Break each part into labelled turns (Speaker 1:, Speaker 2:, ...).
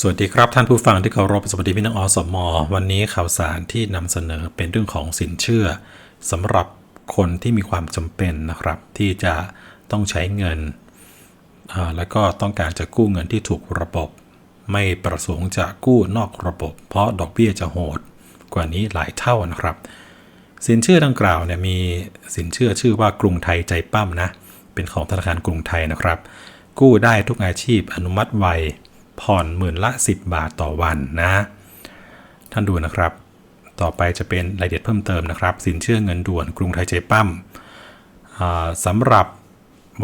Speaker 1: สวัสดีครับท่านผู้ฟังที่เคารพสวัสดีพี่น้องอสมอวันนี้ข่าวสารที่นำเสนอเป็นเรื่องของสินเชื่อสำหรับคนที่มีความจำเป็นนะครับ ที่จะต้องใช้เงิน แล้วก็ต้องการจะกู้เงินที่ถูกระบบ ไม่ประสงค์จะกู้นอกระบบ เพราะดอกเบี้ยจะโหดกว่านี้หลายเท่านะครับ สินเชื่อดังกล่าวเนี่ยมีสินเชื่อชื่อว่ากรุงไทยใจปั้มนะเป็นของธนาคารกรุงไทยนะครับ กู้ได้ทุกอาชีพอนุมัติไว ผ่อนหมื่นละ 10 บาทต่อวันนะ ท่านดูนะครับ ต่อไปจะเป็นรายละเอียดเพิ่มเติมนะครับ สินเชื่อเงินด่วนกรุงไทยใจปั้มสำหรับ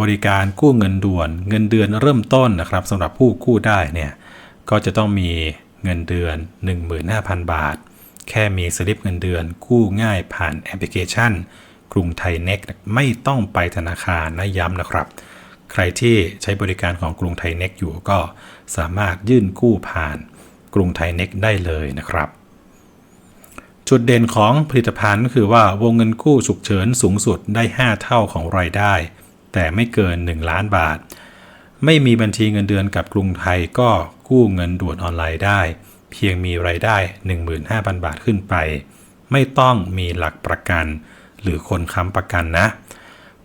Speaker 1: บริการกู้เงินด่วน เงินเดือนเริ่มต้นนะครับสำหรับผู้กู้ได้เนี่ยก็จะต้องมีเงินเดือน 15,000 บาท แค่มีสลิปเงินเดือนกู้ง่ายผ่านแอปพลิเคชัน กรุงไทยเน็กไม่ต้องไปธนาคารนะย้ำนะครับ ใครที่ใช้บริการของกรุงไทยเน็กอยู่ก็สามารถยื่นกู้ผ่านกรุงไทยเน็กได้เลยนะครับ จุดเด่นของผลิตภัณฑ์ก็คือว่าวงเงินกู้ฉุกเฉินสูงสุดได้ 5 เท่าของรายได้ แต่ไม่เกิน 1 ล้านบาท ไม่มีบัญชีเงินเดือนกับกรุงไทยก็กู้เงินด่วนออนไลน์ได้ เพียงมีรายได้ 15,000 บาทขึ้นไป ไม่ต้องมีหลักประกัน หรือคนค้ำประกันนะ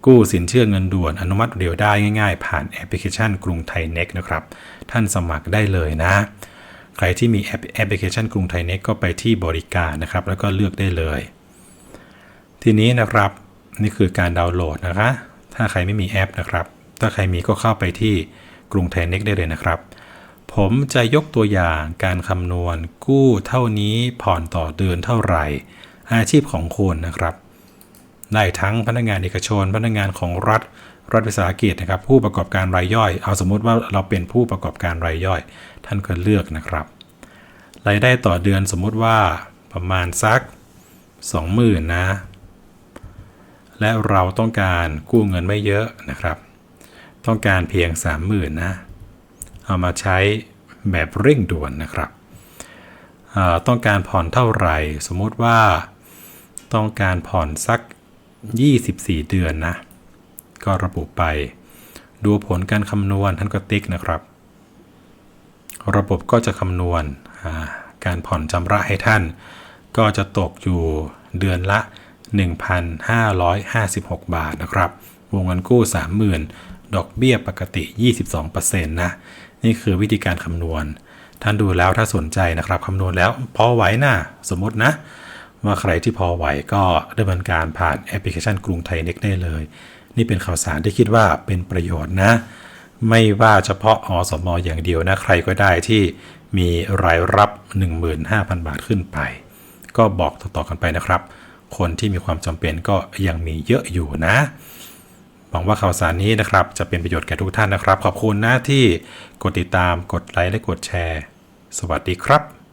Speaker 1: กู้สินเชื่อเงินด่วนอนุมัติเร็วได้ง่ายๆ ผ่านแอปพลิเคชันกรุงไทยเน็กนะครับ ท่านสมัครได้เลยนะ ใครที่มีแอปแอปพลิเคชันกรุงไทยเน็กก็ไปที่บริการนะครับ แล้วก็เลือกได้เลย ทีนี้นะครับนี่คือการดาวน์โหลดนะคะ ถ้าใครไม่มีแอปนะครับ ถ้าใครมีก็เข้าไปที่กรุงไทยเน็กได้เลยนะครับ ผมจะยกตัวอย่างการคำนวณ กู้เท่านี้ผ่อนต่อเดือนเท่าไหร่ อาชีพของคุณนะครับ ได้ทั้งพนักงานเอกชน พนักงานของรัฐ รัฐวิสาหกิจนะครับ ผู้ประกอบการรายย่อย เอาสมมุติว่าเราเป็นผู้ประกอบการรายย่อย ท่านก็เลือกนะครับรายได้ต่อเดือนสมมุติว่าประมาณสัก 20,000นะ และเราต้องการกู้เงินไม่เยอะนะครับ ต้องการเพียง 30,000นะ เอามาใช้แบบเร่งด่วนนะครับ ต้องการผ่อนเท่าไหร่ สมมุติว่าต้องการผ่อนสัก 24 เดือนนะ ก็ระบุไป ดูผลการคำนวณท่านก็ติ๊กนะครับ ระบบก็จะคำนวณการผ่อนชำระให้ท่าน ก็จะตกอยู่เดือนละ 1,556 บาทนะครับ วงเงินกู้ 30,000 ดอกเบี้ยปกติ 22%นะ นี่คือวิธีการคำนวณ ท่านดูแล้วถ้าสนใจนะครับคำนวณแล้วพอไหวนะสมมตินะ ว่าใครที่พอไหวก็ดำเนินการผ่านแอปพลิเคชันกรุงไทยเน็กได้เลย นี่เป็นข่าวสารที่คิดว่าเป็นประโยชน์นะ ไม่ว่าเฉพาะอสมอย่างเดียวนะ ใครก็ได้ที่มีรายรับ 15,000 บาทขึ้นไป ก็บอกต่อๆกันไปนะครับ คนที่มีความจำเป็นก็ยังมีเยอะอยู่นะหวังว่าข่าวสารนี้นะครับจะเป็นประโยชน์แก่ทุกท่านนะครับ ขอบคุณนะที่กดติดตามกดไลค์และกดแชร์ สวัสดีครับ